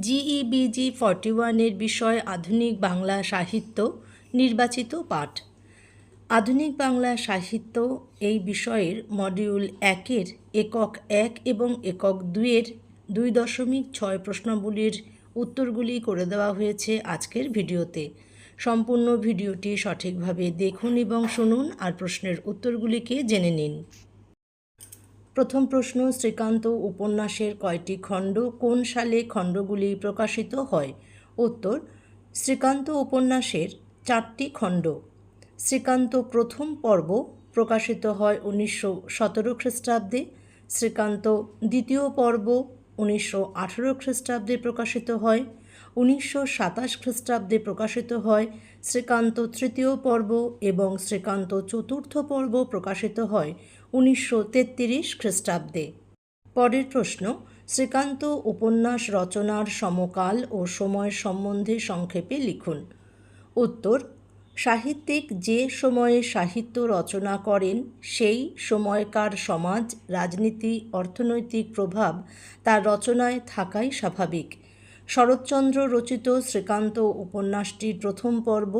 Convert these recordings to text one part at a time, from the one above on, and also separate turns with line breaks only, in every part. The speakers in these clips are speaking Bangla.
জিইবিজি ফর্টি ওয়ানের বিষয় আধুনিক বাংলা সাহিত্য নির্বাচিত পাঠ। আধুনিক বাংলা সাহিত্য এই বিষয়ের মডিউল একের একক এক এবং একক দুইয়ের দুই দশমিক ছয় প্রশ্নাবলীর উত্তরগুলি করে দেওয়া হয়েছে আজকের ভিডিওতে। সম্পূর্ণ ভিডিওটি সঠিকভাবে দেখুন এবং শুনুন আর প্রশ্নের উত্তরগুলিকে জেনে নিন। প্রথম প্রশ্ন শ্রীকান্ত উপন্যাসের কয়টি খণ্ড? কোন সালে খণ্ডগুলি প্রকাশিত হয়? উত্তর, শ্রীকান্ত উপন্যাসের চারটি খণ্ড। শ্রীকান্ত প্রথম পর্ব প্রকাশিত হয় উনিশশো সতেরো খ্রিস্টাব্দে। শ্রীকান্ত দ্বিতীয় পর্ব উনিশশো আঠেরো খ্রিস্টাব্দে প্রকাশিত হয়। উনিশশো সাতাশ খ্রিস্টাব্দে প্রকাশিত হয়। শ্রীকান্ত তৃতীয় পর্ব এবং শ্রীকান্ত চতুর্থ পর্ব প্রকাশিত হয়। উনিশশো তেত্রিশ খ্রিস্টাব্দে। পরের প্রশ্ন, শ্রীকান্ত উপন্যাস রচনার সমকাল ও সময় সম্বন্ধে সংক্ষেপে লিখুন। উত্তর, সাহিত্যিক যে সময়ে সাহিত্য রচনা করেন, সেই সময়কার সমাজ, রাজনীতি, অর্থনৈতিক প্রভাব তার রচনায় থাকাই স্বাভাবিক। শরৎচন্দ্র রচিত শ্রীকান্ত উপন্যাসটির প্রথম পর্ব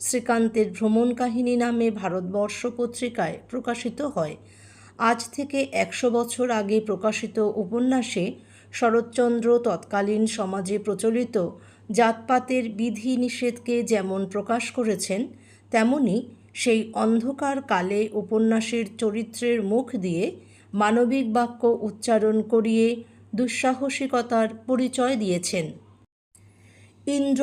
শ্রীকান্তের ভ্রমণ কাহিনী নামে ভারতবর্ষ পত্রিকায় প্রকাশিত হয়। আজ থেকে একশো বছর আগে প্রকাশিত উপন্যাসে শরৎচন্দ্র তৎকালীন সমাজে প্রচলিত জাতপাতের বিধি নিষেধকে যেমন প্রকাশ করেছেন, তেমনি সেই অন্ধকার কালে উপন্যাসের চরিত্রের মুখ দিয়ে মানবিক বাক্য উচ্চারণ করিয়ে দুঃসাহসিকতার পরিচয় দিয়েছেন। ইন্দ্র,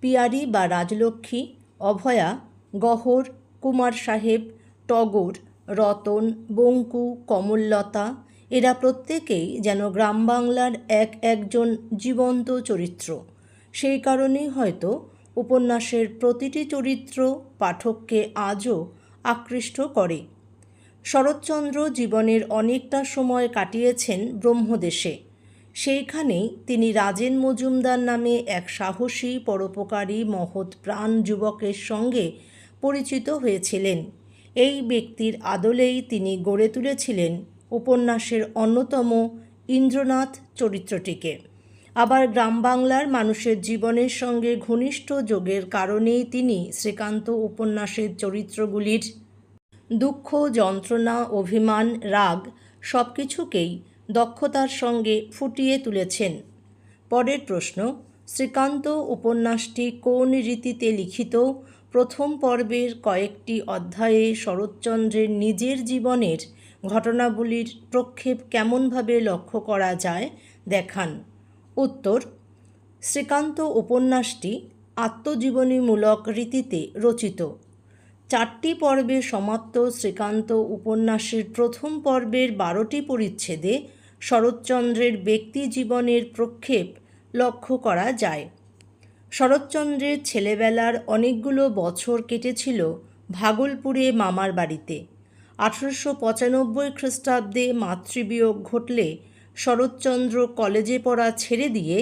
পিয়ারি বা রাজলক্ষ্মী অভয়া, গহর, কুমার সাহেব, টগর, রতন, বঙ্কু, কমললতা, এরা প্রত্যেকেই যেন গ্রাম বাংলার এক একজন জীবন্ত চরিত্র। সেই কারণেই হয়তো উপন্যাসের প্রতিটি চরিত্র পাঠককে আজও আকৃষ্ট করে। শরৎচন্দ্র জীবনের অনেকটা সময় কাটিয়েছেন ব্রহ্মদেশে। সেইখানেই তিনি রাজেন মজুমদার নামে এক সাহসী, পরোপকারী, মহৎ প্রাণ যুবকের সঙ্গে পরিচিত হয়েছিলেন। এই ব্যক্তির আদলেই তিনি গড়ে তুলেছিলেন উপন্যাসের অন্যতম ইন্দ্রনাথ চরিত্রটিকে। আবার গ্রাম বাংলার মানুষের জীবনের সঙ্গে ঘনিষ্ঠ যোগের কারণেই তিনি শ্রীকান্ত উপন্যাসের চরিত্রগুলির দুঃখ, যন্ত্রণা, অভিমান, রাগ সব কিছুকেই দক্ষতার সঙ্গে ফুটিয়ে তুলেছেন। পরের প্রশ্ন, শ্রীকান্ত উপন্যাসটি কোন রীতিতে লিখিত? প্রথম পর্বের কয়েকটি অধ্যায়ে শরৎচন্দ্রের নিজের জীবনের ঘটনাবলীর প্রক্ষেপ কেমনভাবে লক্ষ্য করা যায় দেখান। উত্তর, শ্রীকান্ত উপন্যাসটি আত্মজীবনীমূলক রীতিতে রচিত। চারটি পর্বে সমাপ্ত শ্রীকান্ত উপন্যাসের প্রথম পর্বের বারোটি পরিচ্ছেদে শরৎচন্দ্রের ব্যক্তি জীবনের প্রক্ষেপ লক্ষ্য করা যায়। শরৎচন্দ্রের ছেলেবেলার অনেকগুলো বছর কেটেছিল ভাগলপুরে মামার বাড়িতে। আঠারোশো পঁচানব্বই খ্রিস্টাব্দে মাতৃবিয়োগ ঘটলে শরৎচন্দ্র কলেজে পড়া ছেড়ে দিয়ে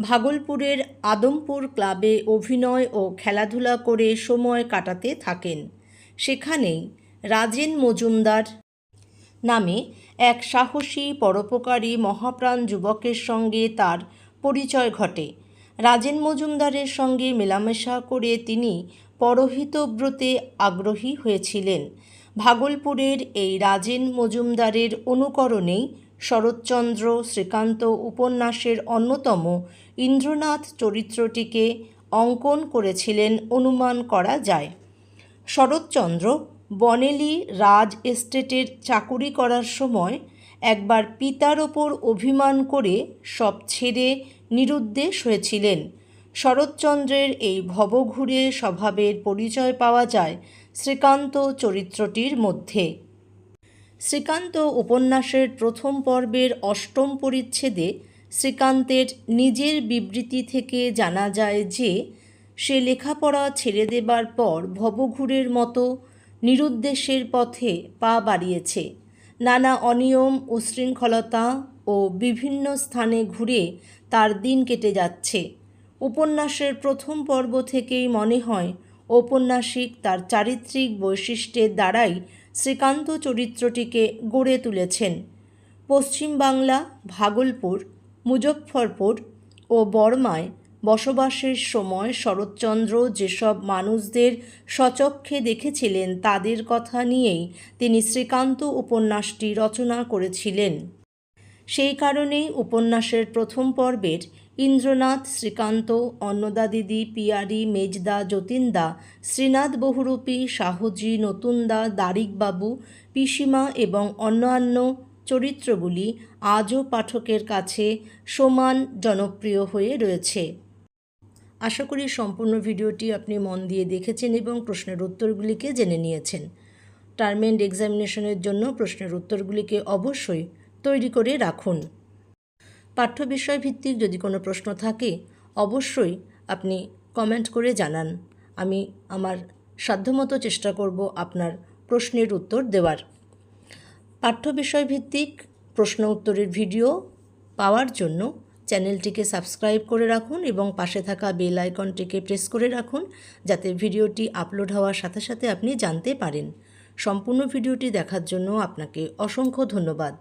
ভাগলপুরের আদমপুর ক্লাবে অভিনয় ও খেলাধুলা করে সময় কাটাতে থাকেন। সেখানেই রাজেন মজুমদার নামে এক সাহসী, পরোপকারী, মহাপ্রাণ যুবকের সঙ্গে তার পরিচয় ঘটে। রাজেন মজুমদারের সঙ্গে মেলামেশা করে তিনি পরহিতব্রতে আগ্রহী হয়েছিলেন। ভাগলপুরের এই রাজেন মজুমদারের অনুকরণেই শরৎচন্দ্র শ্রীকান্ত উপন্যাসের অন্যতম ইন্দ্রনাথ চরিত্রটিকে অঙ্কন করেছিলেন অনুমান করা যায়। শরৎচন্দ্র বনেলি রাজ এস্টেটের চাকুরি করার সময় একবার পিতার ওপর অভিমান করে সব ছেড়ে নিরুদ্দেশ হয়েছিলেন। শরৎচন্দ্রের এই ভবঘুরে স্বভাবের পরিচয় পাওয়া যায় শ্রীকান্ত চরিত্রটির মধ্যে। শ্রীকান্ত উপন্যাসের প্রথম পর্বের অষ্টম পরিচ্ছেদে শ্রীকান্তের নিজের বিবৃতি থেকে জানা যায় যে, সে লেখাপড়া ছেড়ে দেবার পর ভবঘুরের মতো নিরুদ্দেশের পথে পা বাড়িয়েছে। নানা অনিয়ম উশৃঙ্খলতা ও বিভিন্ন স্থানে ঘুরে তার দিন কেটে যাচ্ছে। উপন্যাসের প্রথম পর্ব থেকেই মনে হয় ঔপন্যাসিক তার চারিত্রিক বৈশিষ্ট্যের দ্বারাই শ্রীকান্ত চরিত্রটিকে গড়ে তুলেছেন। পশ্চিমবাংলা ভাগলপুর, মুজফ্ফরপুর ও বর্মায় বসবাসের সময় শরৎচন্দ্র যেসব মানুষদের সচক্ষে দেখেছিলেন তাদের কথা নিয়েই তিনি শ্রীকান্ত উপন্যাসটি রচনা করেছিলেন। সেই কারণেই উপন্যাসের প্রথম পর্বের ইন্দ্রনাথ, শ্রীকান্ত, অন্নদা দিদি, পিয়ারি, মেজদা, যতীনদা, শ্রীনাথ বহুরূপী, শাহজি, নতুনদা, দারিকবাবু, পিসিমা এবং অন্যান্য চরিত্রগুলি আজও পাঠকের কাছে সমান জনপ্রিয় হয়ে রয়েছে। আশা করি সম্পূর্ণ ভিডিওটি আপনি মন দিয়ে দেখেছেন এবং প্রশ্নের উত্তরগুলিকে জেনে নিয়েছেন। টার্ম এন্ড এক্সামিনেশনের জন্য প্রশ্নের উত্তরগুলিকে অবশ্যই তৈরি করে রাখুন। পাঠ্য বিষয় ভিত্তিক যদি কোনো প্রশ্ন থাকে, অবশ্যই আপনি কমেন্ট করে জানান। আমি আমার সাধ্যমতো চেষ্টা করব আপনার প্রশ্নের উত্তর দেওয়ার। পাঠ্য বিষয় ভিত্তিক প্রশ্ন উত্তরের ভিডিও পাওয়ার জন্য চ্যানেলটিকে সাবস্ক্রাইব করে রাখুন এবং পাশে থাকা বেল আইকনটিকে প্রেস করে রাখুন যাতে ভিডিওটি আপলোড হওয়ার সাথে সাথে আপনি জানতে পারেন। সম্পূর্ণ ভিডিওটি দেখার জন্য আপনাকে অসংখ্য ধন্যবাদ।